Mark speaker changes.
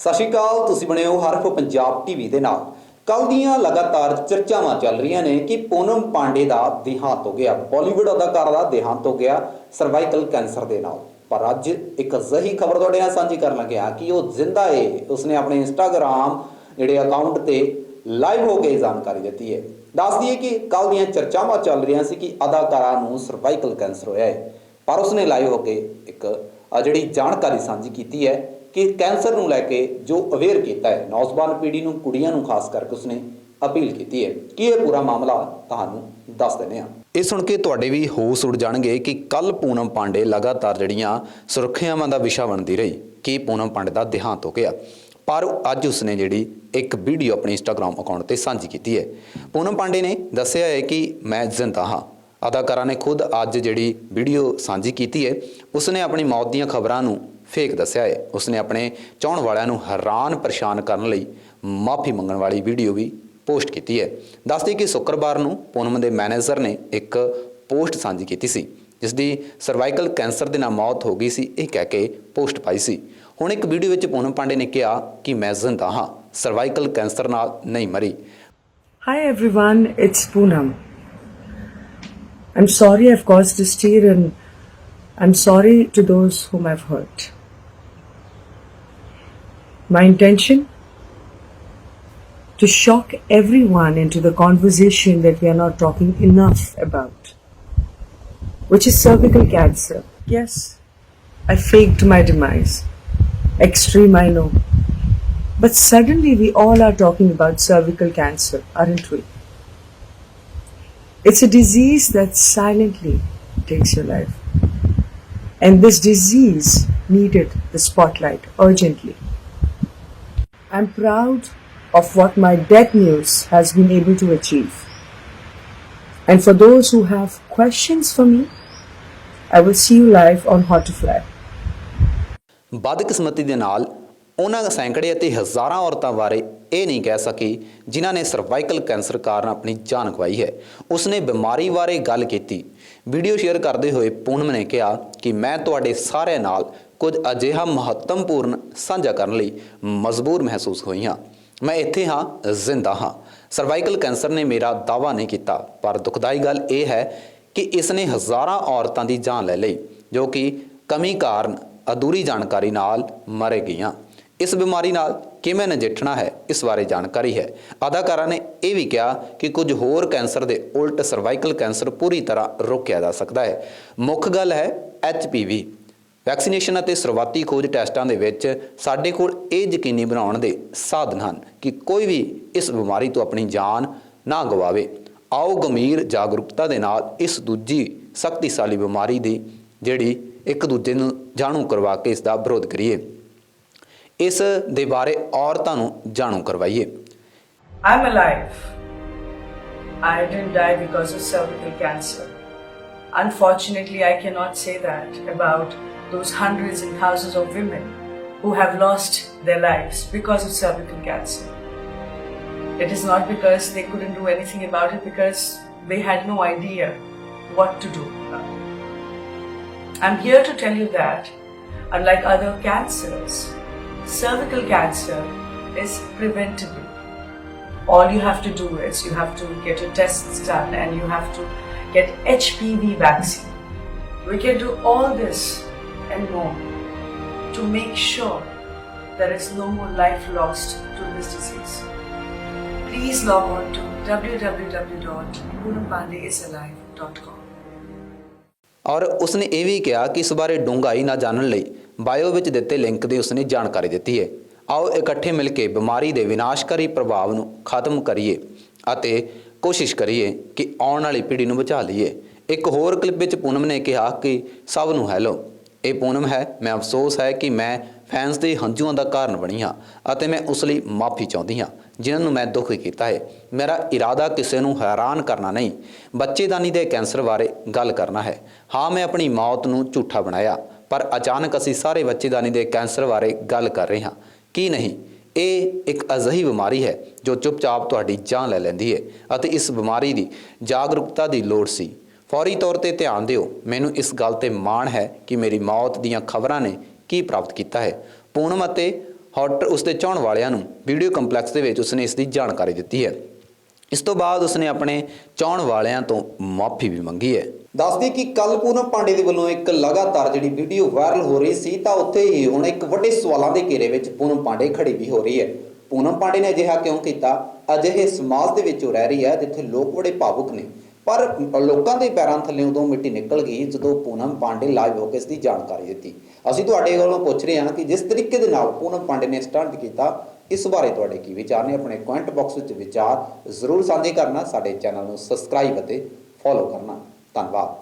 Speaker 1: ਸਤਿ ਸ਼੍ਰੀ ਅਕਾਲ, ਤੁਸੀਂ ਬਣੇ ਹੋ ਹਰਫ ਪੰਜਾਬ ਟੀਵੀ ਦੇ ਨਾਲ। ਕੱਲ ਦੀਆਂ ਲਗਾਤਾਰ ਚਰਚਾਵਾਂ ਚੱਲ ਰਹੀਆਂ ਨੇ ਕਿ ਪੂਨਮ ਪਾਂਡੇ ਦਾ ਦੇਹਾਂਤ ਹੋ ਗਿਆ। ਬਾਲੀਵੁੱਡ ਅਦਾਕਾਰਾ ਦਾ ਦੇਹਾਂਤ ਹੋ ਗਿਆ ਸਰਵਾਈਕਲ ਕੈਂਸਰ ਦੇ ਨਾਲ। ਪਰ ਅੱਜ ਇੱਕ ਅਜਿਹੀ ਖਬਰ ਤੁਹਾਡੇ ਨਾਲ ਸਾਂਝੀ ਕਰਨ ਲੱਗਿਆ ਕਿ ਉਹ ਜ਼ਿੰਦਾ ਏ। ਉਸਨੇ ਆਪਣੇ ਇੰਸਟਾਗ੍ਰam ਜਿਹੜੇ ਅਕਾਊਂਟ ਤੇ ਲਾਈਵ ਹੋ ਕੇ ਇਹ ਜਾਣਕਾਰੀ ਦਿੱਤੀ ਹੈ ਦੱਸ ਦਈਏ ਕਿ ਕੱਲ ਦੀਆਂ ਚਰਚਾਵਾਂ ਚੱਲ ਰਹੀਆਂ ਸੀ ਕਿ ਅਦਾਕਾਰਾ ਨੂੰ ਸਰਵਾਈਕਲ ਕੈਂਸਰ ਹੋਇਆ ਹੈ ਪਰ ਉਸਨੇ ਲਾਈਵ ਹੋ ਕੇ ਇੱਕ ਜਿਹੜੀ ਜਾਣਕਾਰੀ ਸਾਂਝੀ ਕੀਤੀ ਹੈ ਕਿ ਕੈਂਸਰ ਨੂੰ ਲੈ ਕੇ ਜੋ ਅਵੇਅਰ ਕੀਤਾ ਹੈ, ਨੌਜਵਾਨ ਪੀੜ੍ਹੀ ਨੂੰ, ਕੁੜੀਆਂ ਨੂੰ ਖਾਸ ਕਰਕੇ ਉਸਨੇ ਅਪੀਲ ਕੀਤੀ ਹੈ। ਕਿ ਇਹ ਪੂਰਾ ਮਾਮਲਾ ਤੁਹਾਨੂੰ ਦੱਸ ਦਿੰਦੇ ਹਾਂ। ਇਹ ਸੁਣ ਕੇ ਤੁਹਾਡੇ ਵੀ ਹੋਸ਼ ਉੱਡ ਜਾਣਗੇ ਕਿ ਕੱਲ ਪੂਨਮ ਪਾਂਡੇ ਲਗਾਤਾਰ ਜਿਹੜੀਆਂ ਸੁਰੱਖਿਆਵਾਂ ਦਾ ਵਿਸ਼ਾ ਬਣਦੀ ਰਹੀ, ਕਿ ਪੂਨਮ ਪਾਂਡੇ ਦਾ ਦੇਹਾਂਤ ਹੋ ਗਿਆ। ਪਰ ਅੱਜ ਉਸਨੇ ਜਿਹੜੀ ਇੱਕ ਵੀਡੀਓ ਆਪਣੇ ਇੰਸਟਾਗ੍ਰam ਅਕਾਊਂਟ ਤੇ ਸਾਂਝੀ ਕੀਤੀ ਹੈ। ਪੂਨਮ ਪਾਂਡੇ ਨੇ ਦੱਸਿਆ ਹੈ ਕਿ ਮੈਂ ਜ਼ਿੰਦਾ ਹਾਂ। ਅਦਾਕਾਰਾ ਨੇ ਖੁਦ ਅੱਜ ਜਿਹੜੀ ਵੀਡੀਓ ਸਾਂਝੀ ਕੀਤੀ ਹੈ, ਉਸਨੇ ਆਪਣੀ ਮੌਤ ਦੀਆਂ ਖਬਰਾਂ ਨੂੰ ਫੇਕ ਦੱਸਿਆ ਹੈ ਉਸਨੇ ਆਪਣੇ ਚਾਹਣ ਵਾਲਿਆਂ ਨੂੰ ਹੈਰਾਨ ਪਰੇਸ਼ਾਨ ਕਰਨ ਲਈ ਮਾਫੀ ਮੰਗਣ ਵਾਲੀ ਵੀਡੀਓ ਵੀ ਪੋਸਟ ਕੀਤੀ ਹੈ ਦੱਸਦੇ ਕਿ ਸ਼ੁੱਕਰਵਾਰ ਨੂੰ ਪੂਨਮ ਦੇ ਮੈਨੇਜਰ ਨੇ ਇੱਕ ਪੋਸਟ ਸਾਂਝੀ ਕੀਤੀ ਸੀ ਜਿਸ ਦੀ ਸਰਵਾਈਕਲ ਕੈਂਸਰ ਦੇ ਨਾਲ ਮੌਤ ਹੋ ਗਈ ਸੀ ਇਹ ਕਹਿ ਕੇ ਪੋਸਟ ਪਾਈ ਸੀ ਹੁਣ ਇੱਕ ਵੀਡੀਓ ਵਿੱਚ ਪੂਨਮ ਪਾਂਡੇ ਨੇ ਕਿਹਾ ਕਿ ਮੈਂ ਜ਼ਿੰਦਾ ਹਾਂ ਸਰਵਾਈਕਲ ਕੈਂਸਰ ਨਾਲ ਨਹੀਂ ਮਰੀ
Speaker 2: Hi everyone, it's Poonam. I'm sorry I've caused this tear and I'm sorry to those whom I've hurt. My intention? To shock everyone into the conversation that we are not talking enough about, which is cervical cancer. Yes, I faked my demise. Extreme, I know. But suddenly we all are talking about cervical cancer, aren't we? It's a disease that silently takes your life. And this disease needed the spotlight urgently. I'm proud of what my death news has been able to achieve. And for those who have questions for me, I will see you live on Hot to Fly.
Speaker 1: ਬਦਕਿਸਮਤੀ ਦੇ ਨਾਲ ਉਹਨਾਂ ਸੈਂਕੜੇ ਅਤੇ ਹਜ਼ਾਰਾਂ ਔਰਤਾਂ ਬਾਰੇ ਇਹ ਨਹੀਂ ਕਹਿ ਸਕੀ ਜਿਨ੍ਹਾਂ ਨੇ ਸਰਵਾਈਕਲ ਕੈਂਸਰ ਕਾਰਨ ਆਪਣੀ ਜਾਨ ਗਵਾਈ ਹੈ ਉਸਨੇ ਬਿਮਾਰੀ ਬਾਰੇ ਗੱਲ ਕੀਤੀ ਵੀਡੀਓ ਸ਼ੇਅਰ ਕਰਦੇ ਹੋਏ ਪੂਨਮ ਨੇ ਕਿਹਾ ਕਿ ਮੈਂ ਤੁਹਾਡੇ ਸਾਰਿਆਂ ਨਾਲ ਕੁਝ ਅਜਿਹਾ ਮਹੱਤਵਪੂਰਨ ਸਾਂਝਾ ਕਰਨ ਲਈ ਮਜਬੂਰ ਮਹਿਸੂਸ ਹੋਈ ਹਾਂ ਮੈਂ ਇੱਥੇ ਹਾਂ, ਜ਼ਿੰਦਾ ਹਾਂ। ਸਰਵਾਈਕਲ ਕੈਂਸਰ ਨੇ ਮੇਰਾ ਦਾਵਾ ਨਹੀਂ ਕੀਤਾ, ਪਰ ਦੁਖਦਾਈ ਗੱਲ ਇਹ ਹੈ ਕਿ ਇਸ ਨੇ ਹਜ਼ਾਰਾਂ ਔਰਤਾਂ ਦੀ ਜਾਨ ਲੈ ਲਈ, ਜੋ ਕਿ ਕਮੀ ਕਾਰਨ ਅਧੂਰੀ ਜਾਣਕਾਰੀ ਨਾਲ ਮਰੇ ਗਈਆਂ। ਇਸ ਬਿਮਾਰੀ ਨਾਲ ਕਿਵੇਂ ਨਜਿੱਠਣਾ ਹੈ, ਇਸ ਬਾਰੇ ਜਾਣਕਾਰੀ ਹੈ। ਅਦਾਕਾਰਾ ਨੇ ਇਹ ਵੀ ਕਿਹਾ ਕਿ ਕੁਝ ਹੋਰ ਕੈਂਸਰ ਦੇ ਉਲਟ ਸਰਵਾਈਕਲ ਕੈਂਸਰ ਪੂਰੀ ਤਰ੍ਹਾਂ ਰੋਕਿਆ ਜਾ ਸਕਦਾ ਹੈ। ਮੁੱਖ ਗੱਲ ਹੈ ਐਚਪੀਵੀ ਵੈਕਸੀਨੇਸ਼ਨ ਅਤੇ ਸ਼ੁਰੂਆਤੀ ਖੋਜ ਟੈਸਟਾਂ ਦੇ ਵਿੱਚ ਸਾਡੇ ਕੋਲ ਇਹ ਯਕੀਨੀ ਬਣਾਉਣ ਦੇ ਸਾਧਨ ਹਨ ਕਿ ਕੋਈ ਵੀ ਇਸ ਬਿਮਾਰੀ ਤੋਂ ਆਪਣੀ ਜਾਨ ਨਾ ਗਵਾਵੇ ਆਓ ਗੰਭੀਰ ਜਾਗਰੂਕਤਾ ਦੇ ਨਾਲ ਇਸ ਦੂਜੀ ਸ਼ਕਤੀਸ਼ਾਲੀ ਬਿਮਾਰੀ ਦੀ ਜਿਹੜੀ ਇੱਕ ਦੂਜੇ ਨੂੰ ਜਾਣੂ ਕਰਵਾ ਕੇ ਇਸ ਦਾ ਵਿਰੋਧ ਕਰੀਏ ਇਸ ਦੇ ਬਾਰੇ ਔਰਤਾਂ ਨੂੰ ਜਾਣੂ ਕਰਵਾਈਏ
Speaker 2: I'm alive. I didn't die because of cervical cancer. Unfortunately, I cannot say that about those hundreds and thousands of women who have lost their lives because of cervical cancer. It is not because they couldn't do anything about it, because they had no idea what to do. I'm here to tell you that, unlike other cancers, cervical cancer is preventable all you have to do is you have to get your tests done and you have to get HPV vaccine. We can do all this and more to make sure there is no more life lost to this disease. Please log on to www.poonampandeisalive.com.
Speaker 1: ਔਰ ਉਸਨੇ ਇਹ ਵੀ ਕਿਹਾ ਕਿ ਇਸ ਬਾਰੇ ਡੂੰਘਾਈ ਨਾ ਜਾਣਨ ਲਈ ਬਾਇਓ ਵਿੱਚ ਦਿੱਤੇ ਲਿੰਕ ਦੀ ਉਸਨੇ ਜਾਣਕਾਰੀ ਦਿੱਤੀ ਹੈ ਆਓ ਇਕੱਠੇ ਮਿਲ ਕੇ ਬਿਮਾਰੀ ਦੇ ਵਿਨਾਸ਼ਕਾਰੀ ਪ੍ਰਭਾਵ ਨੂੰ ਖਤਮ ਕਰੀਏ ਅਤੇ ਕੋਸ਼ਿਸ਼ ਕਰੀਏ ਕਿ ਆਉਣ ਵਾਲੀ ਪੀੜ੍ਹੀ ਨੂੰ ਬਚਾ ਲਈਏ ਇੱਕ ਹੋਰ ਕਲਿੱਪ ਵਿੱਚ ਪੂਨਮ ਨੇ ਕਿਹਾ ਕਿ ਸਭ ਨੂੰ ਹੈਲੋ ਇਹ ਪੂਨਮ ਹੈ, ਮੈਂ ਅਫਸੋਸ ਹੈ ਕਿ ਮੈਂ ਫੈਨਸ ਦੇ ਹੰਝੂਆਂ ਦਾ ਕਾਰਨ ਬਣੀ ਹਾਂ ਅਤੇ ਮੈਂ ਉਸ ਲਈ ਮਾਫੀ ਚਾਹੁੰਦੀ ਹਾਂ, ਜਿਨ੍ਹਾਂ ਨੂੰ ਮੈਂ ਦੁੱਖ ਕੀਤਾ ਹੈ। ਮੇਰਾ ਇਰਾਦਾ ਕਿਸੇ ਨੂੰ ਹੈਰਾਨ ਕਰਨਾ ਨਹੀਂ, ਬੱਚੇਦਾਨੀ ਦੇ ਕੈਂਸਰ ਬਾਰੇ ਗੱਲ ਕਰਨਾ ਹੈ। ਹਾਂ, ਮੈਂ ਆਪਣੀ ਮੌਤ ਨੂੰ ਝੂਠਾ ਬਣਾਇਆ, ਪਰ ਅਚਾਨਕ ਅਸੀਂ ਸਾਰੇ ਬੱਚੇਦਾਨੀ ਦੇ ਕੈਂਸਰ ਬਾਰੇ ਗੱਲ ਕਰ ਰਹੇ ਹਾਂ। ਕੀ ਨਹੀਂ, ਇਹ ਇੱਕ ਅਜਿਹੀ ਬਿਮਾਰੀ ਹੈ ਜੋ ਚੁੱਪਚਾਪ ਤੁਹਾਡੀ ਜਾਨ ਲੈ ਲੈਂਦੀ ਹੈ ਅਤੇ ਇਸ ਬਿਮਾਰੀ ਦੀ ਜਾਗਰੂਕਤਾ ਦੀ ਲੋੜ ਸੀ। ਫੌਰੀ ਤੌਰ ਤੇ ਧਿਆਨ ਦਿਓ, ਮੈਨੂੰ ਇਸ ਗੱਲ ਤੇ ਮਾਣ ਹੈ ਕਿ ਮੇਰੀ ਮੌਤ ਦੀਆਂ ਖਬਰਾਂ ਨੇ ਕੀ ਪ੍ਰਾਪਤ ਕੀਤਾ ਹੈ। ਪੂਨਮ ਅਤੇ ਹੌਟ ਉਸਦੇ ਚਾਹਣ ਵਾਲਿਆਂ ਨੂੰ ਵੀਡੀਓ ਕੰਪਲੈਕਸ ਦੇ ਵਿੱਚ ਉਸਨੇ ਇਸ ਦੀ ਜਾਣਕਾਰੀ ਦਿੱਤੀ ਹੈ। ਇਸ ਤੋਂ ਬਾਅਦ ਉਸਨੇ ਆਪਣੇ ਚਾਹਣ ਵਾਲਿਆਂ ਤੋਂ ਮਾਫੀ ਵੀ ਮੰਗੀ ਹੈ। ਦੱਸਦੀ ਕਿ ਕੱਲ ਪੂਨਮ ਪਾਂਡੇ ਦੇ ਵੱਲੋਂ ਇੱਕ ਲਗਾਤਾਰ ਜਿਹੜੀ ਵੀਡੀਓ ਵਾਇਰਲ ਹੋ ਰਹੀ ਸੀ, ਤਾਂ ਉੱਥੇ ਹੀ ਹੁਣ ਇੱਕ ਵੱਡੇ ਸਵਾਲਾਂ ਦੇ ਘੇਰੇ ਵਿੱਚ ਪੂਨਮ ਪਾਂਡੇ ਖੜੀ ਵੀ ਹੋ ਰਹੀ ਹੈ। ਪੂਨਮ ਪਾਂਡੇ ਨੇ ਅਜਿਹਾ ਕਿਉਂ ਕੀਤਾ? ਅਜਿਹੇ ਸਮਾਜ ਦੇ ਵਿੱਚ ਉਹ ਰਹਿ ਰਹੀ ਹੈ, ਜਿੱਥੇ ਲੋਕ ਬੜੇ ਭਾਵੁਕ ਨੇ। ਪਰ ਲੋਕਾਂ ਦੇ ਪੈਰਾਂ ਥੱਲੇ ਉਦੋਂ ਮਿੱਟੀ ਨਿਕਲ ਗਈ ਜਦੋਂ ਪੂਨਮ ਪਾਂਡੇ ਲਾਈਵ ਹੋ ਕੇ ਇਸ ਦੀ ਜਾਣਕਾਰੀ ਦਿੱਤੀ। ਅਸੀਂ ਤੁਹਾਡੇ ਕੋਲੋਂ ਪੁੱਛ ਰਹੇ ਹਾਂ ਕਿ ਜਿਸ ਤਰੀਕੇ ਦੇ ਨਾਲ ਪੂਨਮ ਪਾਂਡੇ ਨੇ ਸਟੰਟ ਕੀਤਾ, ਇਸ ਬਾਰੇ ਤੁਹਾਡੇ ਕੀ ਵਿਚਾਰ ਨੇ? ਆਪਣੇ ਕਮੈਂਟ ਬਾਕਸ ਵਿੱਚ ਵਿਚਾਰ ਜ਼ਰੂਰ ਸਾਂਝੇ ਕਰਨਾ, ਸਾਡੇ ਚੈਨਲ ਨੂੰ ਸਬਸਕ੍ਰਾਈਬ ਅਤੇ ਫੋਲੋ ਕਰਨਾ। ਧੰਨਵਾਦ।